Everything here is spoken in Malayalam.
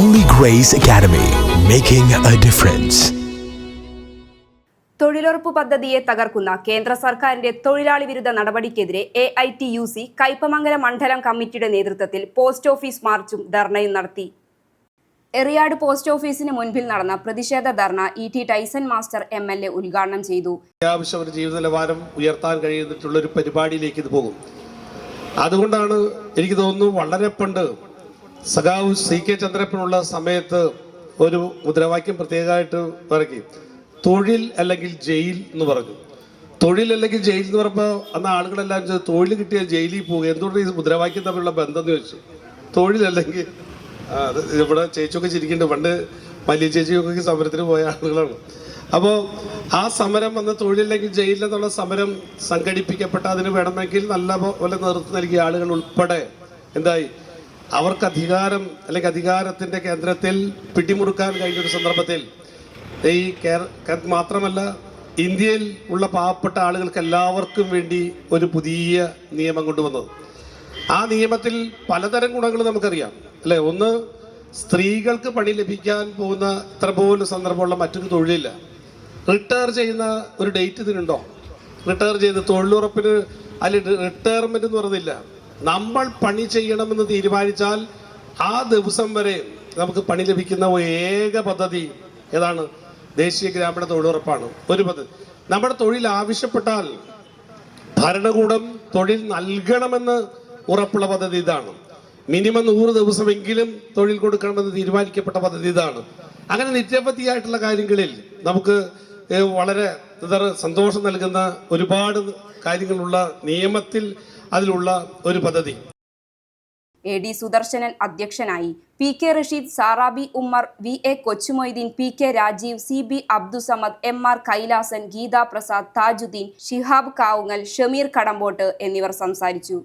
Holy Grace Academy, making a difference. തൊഴിലുറപ്പ് പദ്ധതിയെ തകർക്കുന്ന കേന്ദ്ര സർക്കാരിന്റെ തൊഴിലാളി വിരുദ്ധ നടപടിക്കെതിരെ A I T U C Kaipamangalam മണ്ഡലം കമ്മിറ്റിയുടെ നേതൃത്വത്തിൽ പോസ്റ്റ് ഓഫീസ് മാർച്ചും ധർണയും നടത്തി. എറിയാട് പോസ്റ്റ് ഓഫീസിന് മുൻപിൽ നടന്ന പ്രതിഷേധ ധർണ E T Tyson master M L A ഉദ്ഘാടനം ചെയ്തു. അത്യാവശ്യം ഒരു ജീവിത നിലവാരം ഉയർത്താൻ കഴിയുന്നിട്ടുള്ള ഒരു പരിപാടിയിലേക്ക് ഇത് പോകും. അതുകൊണ്ടാണ് എനിക്ക് തോന്നുന്നു വളരെ പണ്ട് സഖാവ് സി കെ ചന്ദ്രപ്പനുള്ള സമയത്ത് ഒരു മുദ്രാവാക്യം പ്രത്യേകമായിട്ട് ഇറക്കി തൊഴിൽ അല്ലെങ്കിൽ ജയിൽ എന്ന് പറഞ്ഞു. തൊഴിൽ അല്ലെങ്കിൽ ജയിൽ എന്ന് പറയുമ്പോൾ അന്ന് ആളുകളെല്ലാം ചോദിച്ചു തൊഴിൽ കിട്ടിയാൽ ജയിലിൽ പോകുക എന്തുകൊണ്ട് ഈ മുദ്രാവാക്യം തമ്മിലുള്ള ബന്ധം എന്ന് ചോദിച്ചു. തൊഴിൽ അല്ലെങ്കിൽ ഇവിടെ ചേച്ചിയൊക്കെ ചിരിക്കുന്നുണ്ട്. പണ്ട് വലിയ ചേച്ചിയൊക്കെ സമരത്തിന് പോയ ആളുകളാണ്. അപ്പോൾ ആ സമരം വന്ന് തൊഴിലില്ലെങ്കിൽ ജയിലിൽ എന്നുള്ള സമരം സംഘടിപ്പിക്കപ്പെട്ട അതിന് വേണമെങ്കിൽ നല്ല പോലെ നേതൃത്വം നൽകിയ ആളുകൾ ഉൾപ്പെടെ എന്തായി? അവർക്ക് അധികാരം അല്ലെങ്കിൽ അധികാരത്തിന്റെ കേന്ദ്രത്തിൽ പിടിമുറുക്കാൻ കഴിഞ്ഞ ഒരു സന്ദർഭത്തിൽ ഈ മാത്രമല്ല ഇന്ത്യയിൽ ഉള്ള പാവപ്പെട്ട ആളുകൾക്ക് എല്ലാവർക്കും വേണ്ടി ഒരു പുതിയ നിയമം കൊണ്ടുവന്നത്. ആ നിയമത്തിൽ പലതരം ഗുണങ്ങൾ നമുക്കറിയാം. അല്ലെ? ഒന്ന് സ്ത്രീകൾക്ക് പണി ലഭിക്കാൻ പോകുന്ന ഇത്ര പോലും സന്ദർഭമുള്ള മറ്റൊരു തൊഴിലില്ല. റിട്ടയർ ചെയ്യുന്ന ഒരു ഡേറ്റ് ഇതിനുണ്ടോ? റിട്ടയർ ചെയ്ത് തൊഴിലുറപ്പിന് അല്ലെ റിട്ടയർമെന്റ് എന്ന് പറയുന്നില്ല നമ്മൾ പണി ചെയ്യണമെന്ന് തീരുമാനിച്ചാൽ ആ ദിവസം വരെ നമുക്ക് പണി ലഭിക്കുന്ന ഏക പദ്ധതി ഏതാണ്? ദേശീയ ഗ്രാമീണ തൊഴിലുറപ്പാണ്. ഒരു പദ്ധതി. നമ്മുടെ തൊഴിൽ ആവശ്യപ്പെട്ടാൽ ഭരണകൂടം തൊഴിൽ നൽകണമെന്ന് ഉറപ്പുള്ള പദ്ധതി ഇതാണ്. മിനിമം നൂറ് ദിവസമെങ്കിലും തൊഴിൽ കൊടുക്കണമെന്ന് തീരുമാനിക്കപ്പെട്ട പദ്ധതി ഇതാണ്. അങ്ങനെ നിരവധിയായിട്ടുള്ള കാര്യങ്ങളിൽ നമുക്ക് വളരെ സന്തോഷം നൽകുന്ന ഒരുപാട് കാര്യങ്ങളുള്ള നിയമത്തിൽ അതിലുള്ള ഒരു പദ്ധതി. എ ഡി സുദർശനൻ അധ്യക്ഷനായി. P K Rasheed Sarabi Ummer V A Kochumoideen P K Rajeev C B Abdussamad M R Kailasan Geetha Prasad Thajuddeen Shihab Kavungal Shameer Kadambot എന്നിവർ സംസാരിച്ചു.